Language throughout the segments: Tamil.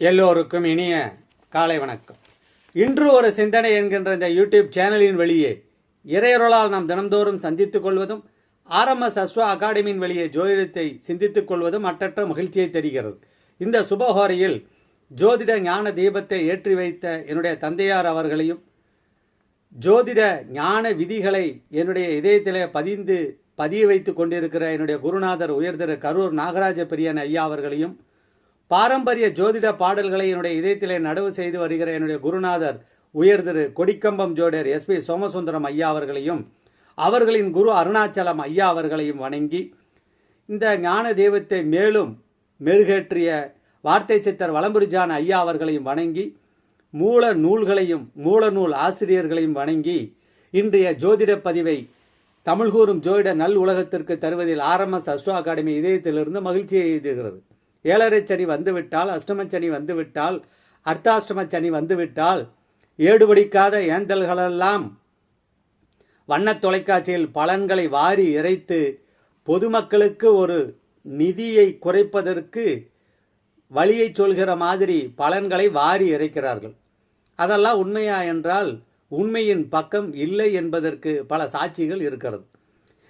எல்லோருக்கும் இனிய காலை வணக்கம். இன்று ஒரு சிந்தனை என்கின்ற இந்த யூடியூப் சேனலின் வெளியே இறையொருளால் நாம் தினந்தோறும் சந்தித்துக் கொள்வதும் ஆர்எம்எஸ் அஸ்வா அகாடமியின் வெளியே ஜோதிடத்தை சிந்தித்துக் கொள்வதும் மற்றற்ற மகிழ்ச்சியை தெரிகிறது. இந்த சுபஹோரையில் ஜோதிட ஞான தீபத்தை ஏற்றி வைத்த என்னுடைய தந்தையார் அவர்களையும் ஜோதிட ஞான விதிகளை என்னுடைய இதயத்திலே பதிந்து பதிய வைத்துக் கொண்டிருக்கிற என்னுடைய குருநாதர் உயர்திரு கரூர் நாகராஜ பிரியன் ஐயா அவர்களையும் பாரம்பரிய ஜோதிட பாடல்களை என்னுடைய இதயத்திலே நடவு செய்து வருகிற என்னுடைய குருநாதர் உயர்திரு கொடிக்கம்பம் ஜோடர் எஸ்பி சோமசுந்தரம் ஐயா அவர்களையும் அவர்களின் குரு அருணாச்சலம் ஐயா அவர்களையும் வணங்கி இந்த ஞான தெய்வத்தை மேலும் மெருகேற்றிய வார்த்தை சித்தர் வளம்புரிஜான் ஐயா அவர்களையும் வணங்கி மூல நூல்களையும் மூல நூல் ஆசிரியர்களையும் வணங்கி இன்றைய ஜோதிட பதிவை தமிழ் கூறும் ஜோதிட நல் உலகத்திற்கு தருவதில் ஆர்எம்எஸ் அஸ்ட்ரோ அகாடமி இதயத்திலிருந்து மகிழ்ச்சியை எய்துகிறது. ஏழரை சனி வந்துவிட்டால் அஷ்டமச்சனி வந்துவிட்டால் அர்த்தாஷ்டம சனி வந்துவிட்டால் ஏடுபடிக்காத ஏந்தல்களெல்லாம் வண்ணத் தொலைக்காட்சியில் பலன்களை வாரி இறைத்து பொதுமக்களுக்கு ஒரு நிதியை குறைப்பதற்கு வழியை சொல்கிற மாதிரி பலன்களை வாரி இறைக்கிறார்கள். அதெல்லாம் உண்மையா என்றால் உண்மையின் பக்கம் இல்லை என்பதற்கு பல சாட்சிகள் இருக்கிறது.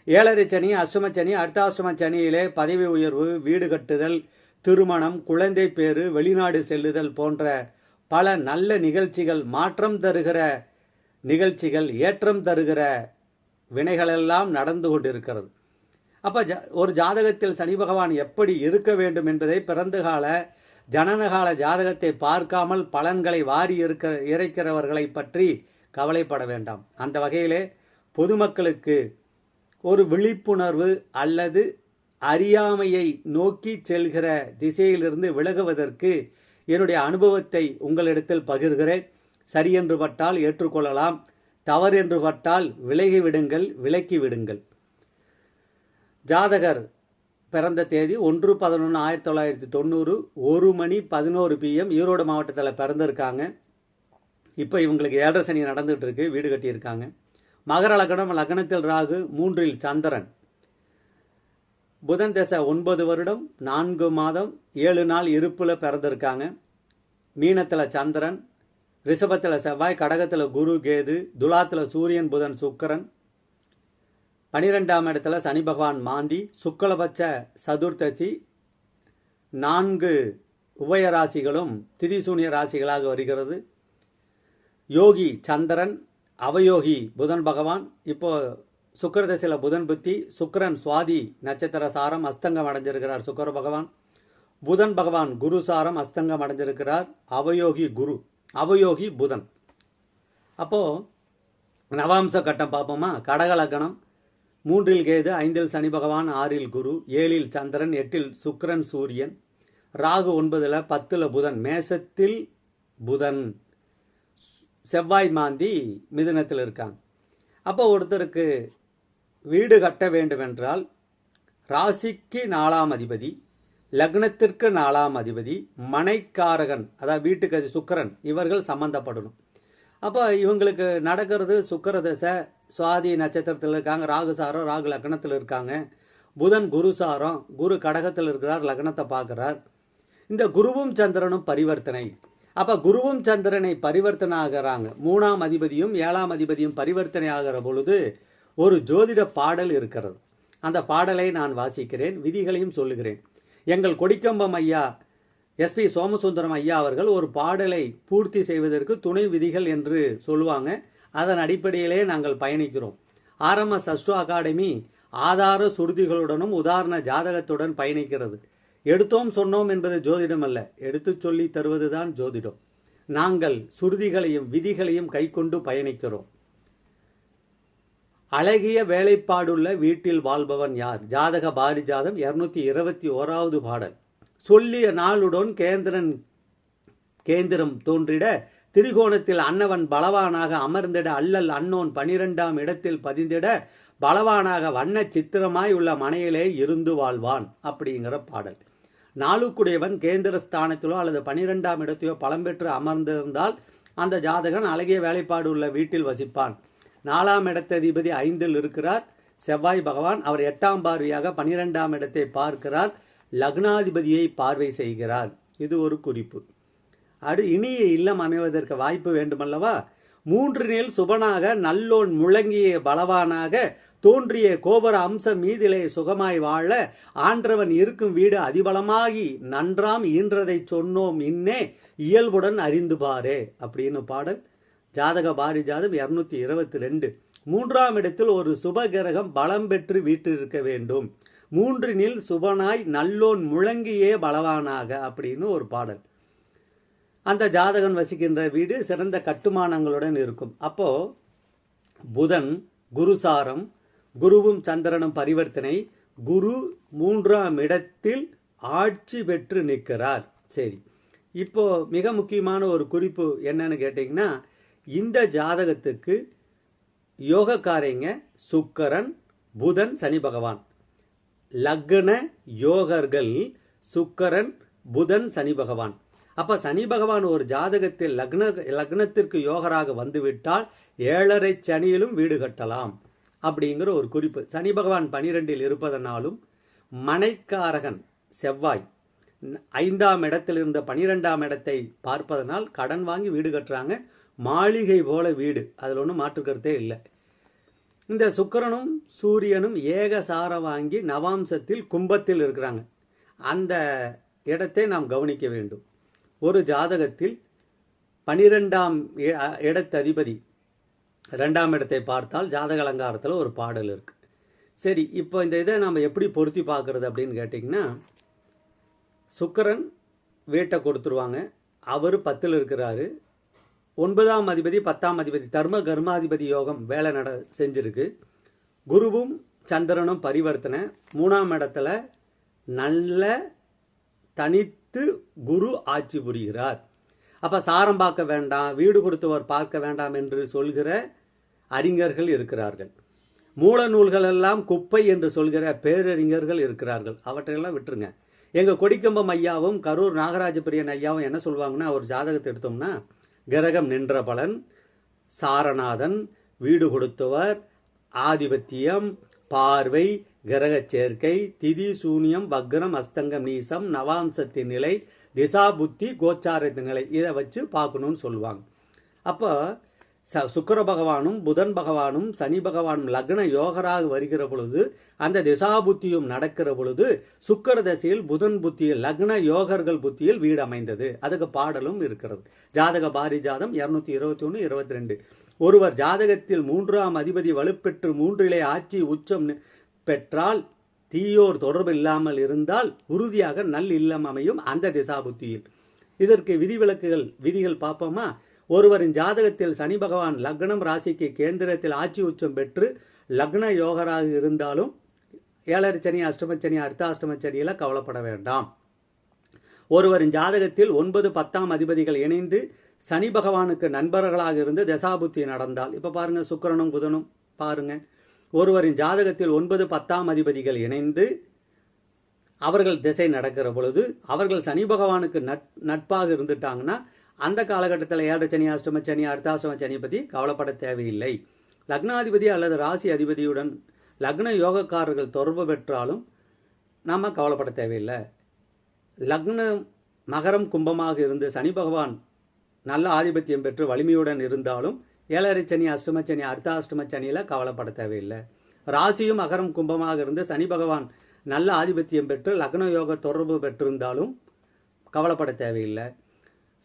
ஏழரை சனி அஷ்டம சனி அர்த்தாஷ்டம சனியிலே பதவி உயர்வு வீடு கட்டுதல் திருமணம் குழந்தை பேறு வெளிநாடு செல்லுதல் போன்ற பல நல்ல நிகழ்ச்சிகள் மாற்றம் தருகிற நிகழ்ச்சிகள் ஏற்றம் தருகிற வினைகளெல்லாம் நடந்து கொண்டிருக்கிறது. அப்போ ஜ ஒரு ஜாதகத்தில் சனி பகவான் எப்படி இருக்க வேண்டும் என்பதை பிறந்தகால ஜனனகால ஜாதகத்தை பார்க்காமல் பலன்களை வாரி இருக்க இறைக்கிறவர்களை பற்றி கவலைப்பட வேண்டாம். அந்த வகையிலே பொதுமக்களுக்கு ஒரு விழிப்புணர்வு அல்லது அறியாமையை நோக்கி செல்கிற திசையிலிருந்து விலகுவதற்கு என்னுடைய அனுபவத்தை உங்களிடத்தில் பகிர்கிறேன். சரி என்று பட்டால் ஏற்றுக்கொள்ளலாம். தவறு என்று பட்டால் விலகி விடுங்கள் விலக்கி விடுங்கள் ஜாதகர் பிறந்த தேதி ஒன்று பதினொன்று ஆயிரத்தி தொள்ளாயிரத்தி தொண்ணூறு ஒரு மணி பதினோரு பிஎம் ஈரோடு மாவட்டத்தில் பிறந்திருக்காங்க. இப்போ இவங்களுக்கு ஏழரை சனி நடந்துகிட்டு இருக்கு வீடு கட்டியிருக்காங்க. மகர லக்னம் லக்னத்தில் ராகு மூன்றில் சந்திரன். புதன் தசை ஒன்பது வருடம் நான்கு மாதம் ஏழு நாள் இருப்பில் பிறந்திருக்காங்க. மீனத்தில் சந்திரன் ரிஷபத்தில் செவ்வாய் கடகத்தில் குரு கேது துலாத்தில் சூரியன் புதன் சுக்கிரன். பனிரெண்டாம் இடத்துல சனி பகவான் மாந்தி சுக்லபட்ச சதுர்த்தசி. நான்கு உபய ராசிகளும் திதிசூனிய ராசிகளாக வருகிறது. யோகி சந்திரன் அவயோகி புதன் பகவான். இப்போது இப்போ சுக்கரதசையில் புதன் புத்தி சுக்கரன் சுவாதி நட்சத்திர சாரம் அஸ்தங்கம் அடைஞ்சிருக்கிறார். சுக்கர பகவான். புதன் பகவான் குரு சாரம் அஸ்தங்கம் அடைஞ்சிருக்கிறார். அவயோகி குரு அவயோகி புதன். அப்போது நவாம்ச கட்டம் பார்ப்போமா? கடகலக்கணம் மூன்றில் கேது ஐந்தில் சனி பகவான் ஆறில் குரு ஏழில் சந்திரன் எட்டில் சுக்கரன் சூரியன் ராகு ஒன்பதில் பத்தில் புதன் மேசத்தில் புதன். செவ்வாய் மாந்தி மிதுனத்தில் இருக்காங்க அப்போ ஒருத்தருக்கு வீடு கட்ட வேண்டுமென்றால் ராசிக்கு நாலாம் அதிபதி லக்னத்திற்கு நாலாம் அதிபதி மனைக்காரகன் அதாவது வீட்டுக்கு அது சுக்கரன் இவர்கள் சம்பந்தப்படணும். அப்போ இவங்களுக்கு நடக்கிறது சுக்கர தசை சுவாதி நட்சத்திரத்தில் இருக்காங்க ராகு சாரம் ராகு லக்னத்தில் இருக்காங்க. புதன் குரு சாரம் குரு கடகத்தில் இருக்கிறார் லக்னத்தை பார்க்குறார். இந்த குருவும் சந்திரனும் பரிவர்த்தனை. அப்போ குருவும் சந்திரனை பரிவர்த்தனை ஆகிறாங்க. மூணாம் அதிபதியும் ஏழாம் அதிபதியும் பரிவர்த்தனை ஆகிற பொழுது ஒரு ஜோதிட பாடல் இருக்கிறது. அந்த பாடலை நான் வாசிக்கிறேன் விதிகளையும் சொல்லுகிறேன். எங்கள் கொடிக்கம்பம் ஐயா எஸ்பி சோமசுந்தரம் ஐயா அவர்கள் ஒரு பாடலை பூர்த்தி செய்வதற்கு துணை விதிகள் என்று சொல்லுவாங்க. அதன் அடிப்படையிலே நாங்கள் பயணிக்கிறோம். ஆர்எம்எஸ் அஸ்ட்ரோ அகாடமி ஆதார சுருதிகளுடனும் உதாரண ஜாதகத்துடன் பயணிக்கிறது. எடுத்தோம் சொன்னோம் என்பது ஜோதிடம் அல்ல. எடுத்துச் சொல்லி தருவதுதான் ஜோதிடம். நாங்கள் சுருதிகளையும் விதிகளையும் கைக்கொண்டு பயணிக்கிறோம். அழகிய வேலைப்பாடுள்ள வீட்டில் வாழ்பவன் யார்? ஜாதக பாரிஜாதம் இருநூத்தி இருபத்தி ஓராவது பாடல். சொல்லிய நாளுடன் கேந்திரன் கேந்திரம் தோன்றிட திரிகோணத்தில் அன்னவன் பலவானாக அமர்ந்திட அல்லல் அன்னோன் பனிரெண்டாம் இடத்தில் பதிந்திட பலவானாக வண்ண சித்திரமாய் உள்ள மனையிலே இருந்து வாழ்வான் அப்படிங்கிற பாடல். நாளுக்குடையவன் கேந்திர ஸ்தானத்திலோ அல்லது பனிரெண்டாம் இடத்தையோ பலம் பெற்று அமர்ந்திருந்தால் அந்த ஜாதகன் அழகிய வேலைப்பாடு உள்ள வீட்டில் வசிப்பான். நாலாம் இடத்ததிபதி ஐந்தில் இருக்கிறார். செவ்வாய் பகவான் அவர் எட்டாம் பார்வையாக பனிரெண்டாம் இடத்தை பார்க்கிறார். லக்னாதிபதியை பார்வை செய்கிறார். இது ஒரு குறிப்பு. அடு இனிய இல்லம் அமைவதற்கு வாய்ப்பு வேண்டுமல்லவா? மூன்றினில் சுபனாக நல்லோன் முழங்கிய பலவானாக தோன்றிய கோபுர அம்சம் மீதிலே சுகமாய் வாழ ஆன்றவன் இருக்கும் வீடு அதிபலமாகி நன்றாம் ஈன்றதைச் சொன்னோம். இன்னே இயல்புடன் அறிந்து பாரே. அப்படின்னு பாடல். ஜாதக பாரிஜாதம் இருநூத்தி இருபத்தி ரெண்டு. மூன்றாம் இடத்தில் ஒரு சுபகிரகம் பலம் பெற்று வீற்றிருக்க வேண்டும். மூன்றினில் சுபனாய் நல்லோன் முழங்கியே பலவானாக அப்படின்னு ஒரு பாடல். அந்த ஜாதகன் வசிக்கின்ற வீடு சிறந்த கட்டுமானங்களுடன் இருக்கும். அப்போ புதன் குருசாரம் குருவும் சந்திரனும் பரிவர்த்தனை. குரு மூன்றாம் இடத்தில் ஆட்சி பெற்று நிற்கிறார். சரி இப்போ மிக முக்கியமான ஒரு குறிப்பு என்னன்னு கேட்டிங்கன்னா இந்த ஜாதகத்துக்கு யோகக்காரங்க சுக்கரன் புதன் சனி பகவான். லக்ன யோகர்கள் சுக்கரன் புதன் சனி பகவான். அப்ப சனி பகவான் ஒரு ஜாதகத்தில் லக்ன லக்னத்திற்கு யோகராக வந்துவிட்டால் ஏழரை சனியிலும் வீடு கட்டலாம் அப்படிங்கிற ஒரு குறிப்பு. சனி பகவான் பனிரெண்டில் இருப்பதனாலும் மனைக்காரகன் செவ்வாய் ஐந்தாம் இடத்தில் இருந்த பனிரெண்டாம் இடத்தை பார்ப்பதனால் கடன் வாங்கி வீடு கட்டுறாங்க. மாளிகை போல வீடு. அதில் ஒன்றும் மாற்றுக்கருத்தே இல்லை. இந்த சுக்கரனும் சூரியனும் ஏகசார வாங்கி நவாம்சத்தில் கும்பத்தில் இருக்கிறாங்க. அந்த இடத்தை நாம் கவனிக்க வேண்டும். ஒரு ஜாதகத்தில் பனிரெண்டாம் இடத்ததிபதி ரெண்டாம் இடத்தை பார்த்தால் ஜாதக அலங்காரத்தில் ஒரு பாடல் இருக்கு. சரி இப்போ இந்த இதை நம்ம எப்படி பொருத்தி பார்க்கறது அப்படின்னு கேட்டிங்கன்னா சுக்கரன் வீட்டை கொடுத்துருவாங்க. அவர் பத்தில் இருக்கிறாரு. ஒன்பதாம் அதிபதி பத்தாம் அதிபதி தர்ம கர்மாதிபதி யோகம் வேலை நட செஞ்சிருக்கு. குருவும் சந்திரனும் பரிவர்த்தனை. மூணாம் இடத்துல நல்ல தனித்து குரு ஆட்சி புரிகிறார். அப்போ சாரம் பார்க்க வேண்டாம் வீடு கொடுத்தவர் பார்க்க வேண்டாம் என்று சொல்கிற அறிஞர்கள் இருக்கிறார்கள். மூல நூல்கள் எல்லாம் குப்பை என்று சொல்கிற பேரறிஞர்கள் இருக்கிறார்கள். அவற்றையெல்லாம் விட்டுருங்க. எங்கள் கொடிக்கம்பம் ஐயாவும் கரூர் நாகராஜ பிரியன் ஐயாவும் என்ன சொல்லுவாங்கன்னா ஒரு ஜாதகத்தை எடுத்தோம்னா கிரகம் நின்ற பலன் சாரநாதன் வீடு கொடுத்தவர் ஆதிபத்தியம் பார்வை கிரக சேர்க்கை திதி சூனியம் வக்ரம் அஸ்தங்கம் நீசம் நவாம்சத்தின் நிலை திசா புத்தி கோச்சாரத்தின் நிலை இதை வச்சு பார்க்கணும்னு சொல்லுவாங்க. அப்போ ச சுக்கர பகவானும் புதன் பகவானும் சனி பகவானும் லக்ன யோகராக வருகிற பொழுது அந்த திசா புத்தியும் நடக்கிற பொழுது சுக்கர தசையில் புதன் புத்தியில் லக்ன யோகர்கள் புத்தியில் வீடு அமைந்தது. அதுக்கு பாடலும் இருக்கிறது. ஜாதக பாரிஜாதம் இருநூத்தி இருபத்தி ஒன்று இருபத்தி ரெண்டு ஒருவர் ஜாதகத்தில் மூன்றாம் அதிபதி வலுப்பெற்று மூன்றிலே ஆட்சி உச்சம் பெற்றால் தீயோர் தொடர்பு இல்லாமல் இருந்தால் உறுதியாக நல் இல்லம் அமையும் அந்த திசா புத்தியில் இதற்கு விதிவிலக்குகள் விதிகள் பார்ப்போமா? ஒருவரின் ஜாதகத்தில் சனி பகவான் லக்னம் ராசிக்கு கேந்திரத்தில் ஆட்சி உச்சம் பெற்று லக்ன யோகராக இருந்தாலும் ஏழரை சனி அஷ்டமச்சனி அர்த்தாஷ்டமச்சனியில் கவலைப்பட வேண்டாம். ஒருவரின் ஜாதகத்தில் ஒன்பது பத்தாம் அதிபதிகள் இணைந்து சனி பகவானுக்கு நண்பர்களாக இருந்து தசாபுத்தி நடந்தால் இப்போ பாருங்கள் சுக்கரனும் புதனும் பாருங்கள் ஒருவரின் ஜாதகத்தில் ஒன்பது பத்தாம் அதிபதிகள் இணைந்து அவர்கள் திசை நடக்கிற பொழுது அவர்கள் சனி பகவானுக்கு நட் நட்பாக இருந்துட்டாங்கன்னா அந்த காலகட்டத்தில் ஏழரை சனி அஷ்டம சனி அர்த்தாசிரம சனியை பற்றி கவலைப்பட தேவையில்லை. லக்னாதிபதி அல்லது ராசி அதிபதியுடன் லக்ன யோகக்காரர்கள் தொடர்பு பெற்றாலும் நாம் கவலைப்பட தேவையில்லை. லக்ன மகரம் கும்பமாக இருந்து சனி பகவான் நல்ல ஆதிபத்தியம் பெற்று வலிமையுடன் இருந்தாலும் ஏழரை சனி அஷ்டம சனி அர்த்தாஷ்டம சனியில் கவலைப்பட தேவையில்லை. ராசியும் மகரம் கும்பமாக இருந்து சனி பகவான் நல்ல ஆதிபத்தியம் பெற்று லக்ன யோக தொடர்பு பெற்றிருந்தாலும் கவலைப்பட தேவையில்லை.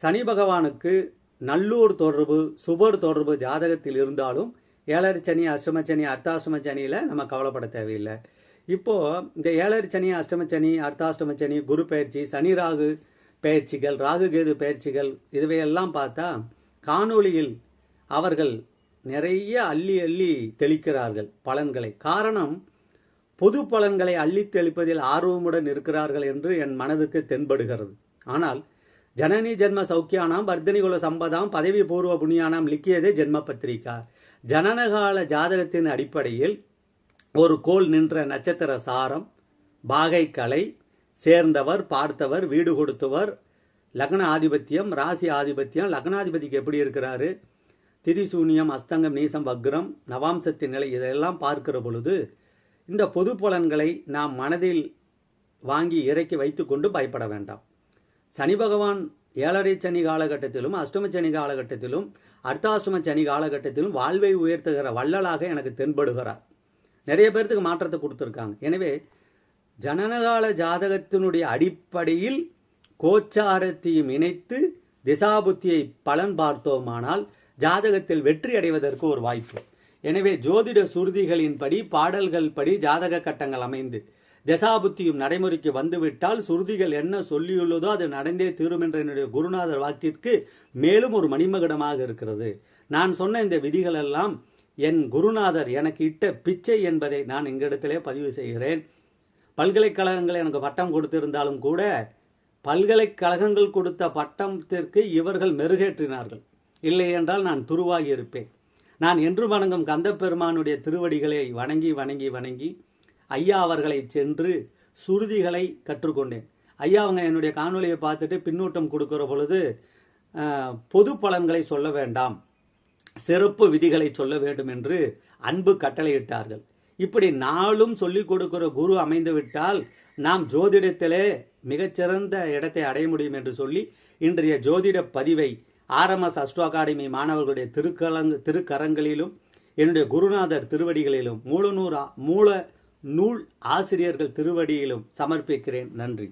சனி பகவானுக்கு நல்லூர் தொடர்பு சுபர் தொடர்பு ஜாதகத்தில் இருந்தாலும் ஏழரை சனி அஷ்டம சனி அர்த்தாஷ்டம சனியில் நம்ம கவலைப்பட தேவையில்லை. இப்போது இந்த ஏழரை சனி அஷ்டம சனி அர்த்தாஷ்டம சனி குரு பயிற்சி சனி ராகு பயிற்சிகள் ராகு கேது பயிற்சிகள் இதுவையெல்லாம் பார்த்தா காணொளியில் அவர்கள் நிறைய அள்ளி அள்ளி தெளிக்கிறார்கள் பலன்களை. காரணம் பொது பலன்களை அள்ளி தெளிப்பதில் ஆர்வமுடன் இருக்கிறார்கள் என்று என் மனதுக்கு தென்படுகிறது. ஆனால் ஜனனி ஜென்ம சௌக்கியானாம் வர்தனிகுல சம்பதாம் பதவி பூர்வ புண்ணியானாம் லிக்கியதே ஜென்ம பத்திரிகா. ஜனனகால ஜாதகத்தின் அடிப்படையில் ஒரு கோல் நின்ற நட்சத்திர சாரம் பாகை கலை சேர்ந்தவர் பார்த்தவர் வீடு கொடுத்தவர் லக்ன ஆதிபத்தியம் ராசி ஆதிபத்தியம். லக்னாதிபதிக்கு எப்படி இருக்கிறாரு? திதிசூன்யம் அஸ்தங்கம் நீசம் வக்ரம் நவாம்சத்தின் நிலை இதெல்லாம் பார்க்கிற பொழுது இந்த பொது பலன்களை நாம் மனதில் வாங்கி இறக்கி வைத்துக்கொண்டு பயப்பட வேண்டாம். சனி பகவான் ஏழரை சனி காலகட்டத்திலும் அஷ்டம சனி காலகட்டத்திலும் அர்த்தாஷ்டம சனி காலகட்டத்திலும் வாழ்வை உயர்த்துகிற வள்ளலாக எனக்கு தென்படுகிறார். நிறைய பேர்த்துக்கு மாற்றத்தை கொடுத்துருக்காங்க. எனவே ஜனனகால ஜாதகத்தினுடைய அடிப்படையில் கோச்சாரத்தையும் இணைத்து திசாபுத்தியை பலன் பார்த்தோமானால் ஜாதகத்தில் வெற்றி அடைவதற்கு ஒரு வாய்ப்பு. எனவே ஜோதிட சுருதிகளின்படி பாடல்கள் படி ஜாதக கட்டங்கள் அமைந்து தசாபுத்தியும் நடைமுறைக்கு வந்துவிட்டால் சுருதிகள் என்ன சொல்லியுள்ளதோ அது நடந்தே தீரும் என்ற என்னுடைய குருநாதர் வாக்கிற்கு மேலும் ஒரு மணிமகுடமாக இருக்கிறது. நான் சொன்ன இந்த விதிகள் எல்லாம் என் குருநாதர் எனக்கு இட்ட பிச்சை என்பதை நான் எங்களிடத்திலே பதிவு செய்கிறேன். பல்கலைக்கழகங்கள் எனக்கு பட்டம் கொடுத்திருந்தாலும் கூட பல்கலைக்கழகங்கள் கொடுத்த பட்டத்திற்கு இவர்கள் மெருகேற்றினார்கள். இல்லை என்றால் நான் துருவாகி இருப்பேன் நான் என்று வணங்கும் கந்தப்பெருமானுடைய திருவடிகளை வணங்கி வணங்கி வணங்கி ஐயா அவர்களை சென்று சுருதிகளை கற்றுக்கொண்டேன். ஐயா அவங்க என்னுடைய காணொலியை பார்த்துட்டு பின்னூட்டம் கொடுக்கிற பொழுது பொது பலன்களை சொல்ல வேண்டாம். சிறப்பு விதிகளை சொல்ல வேண்டும் என்று அன்பு கட்டளையிட்டார்கள். இப்படி நாளும் சொல்லிக் கொடுக்கிற குரு அமைந்துவிட்டால் நாம் ஜோதிடத்திலே மிகச்சிறந்த இடத்தை அடைய முடியும் என்று சொல்லி இன்றைய ஜோதிட பதிவை ஆர்எம்எஸ் அஸ்ட்ரோ அகாடமி மாணவர்களுடைய திருக்கலங்கு திருக்கரங்களிலும் என்னுடைய குருநாதர் திருவடிகளிலும் மூலநூறு மூல நூல் ஆசிரியர்கள் திருவடியிலும் சமர்ப்பிக்கிறேன். நன்றி.